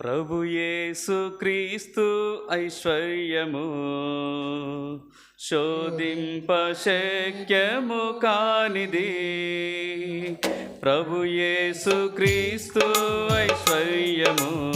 ప్రభుయేసు క్రీస్తు ఐశ్వర్యము. శోధింపశక్యము కానిది. ప్రభుయేసు క్రీస్తు ఐశ్వర్యము.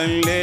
நாளே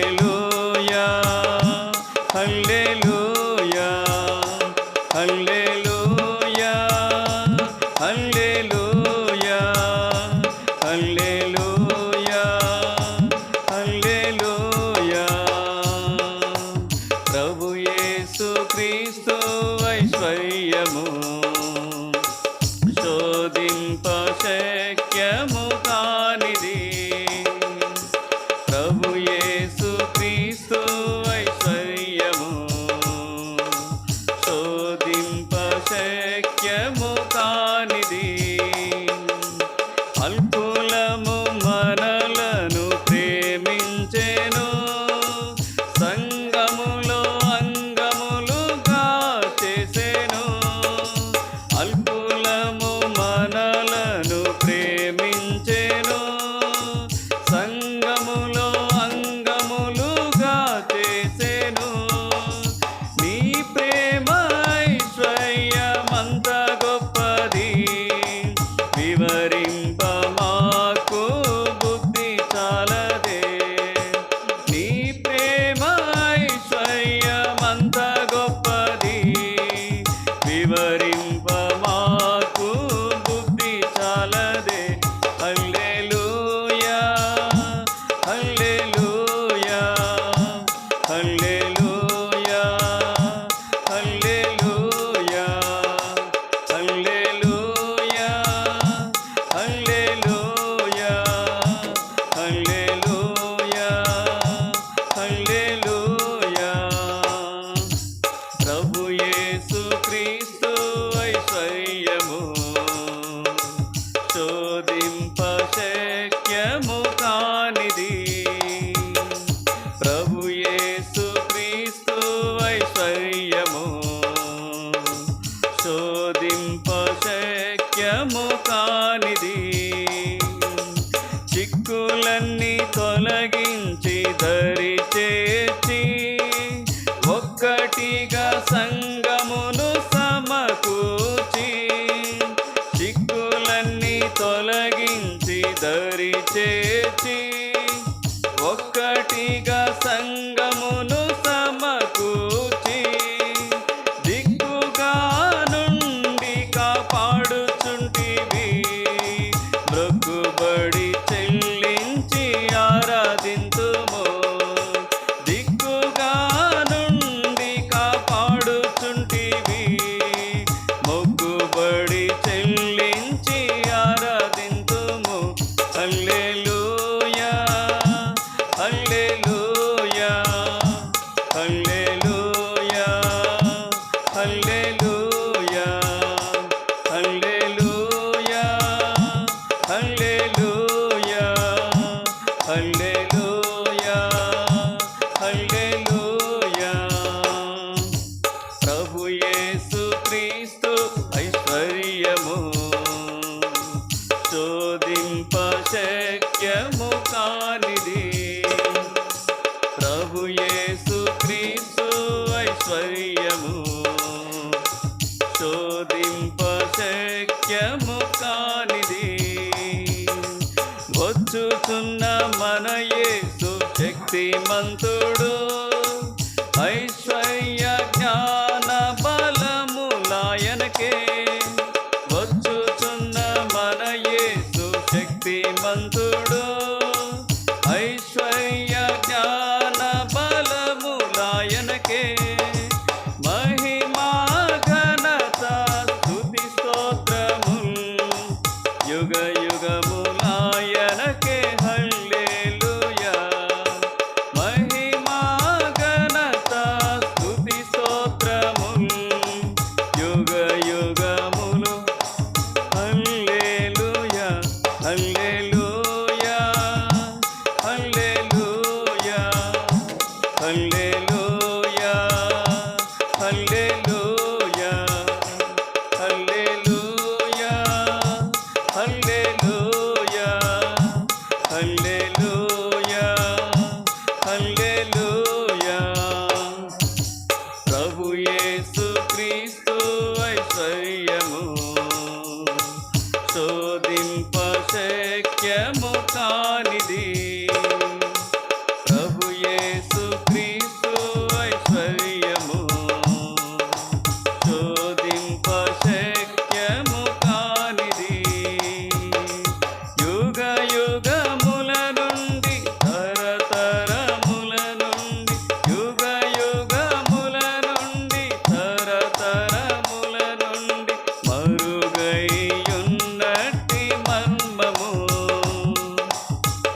aleluya. తొలగించి ధరిచి Hallelujah. మన యేసు శక్తిమంతుడు. మేలు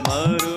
maru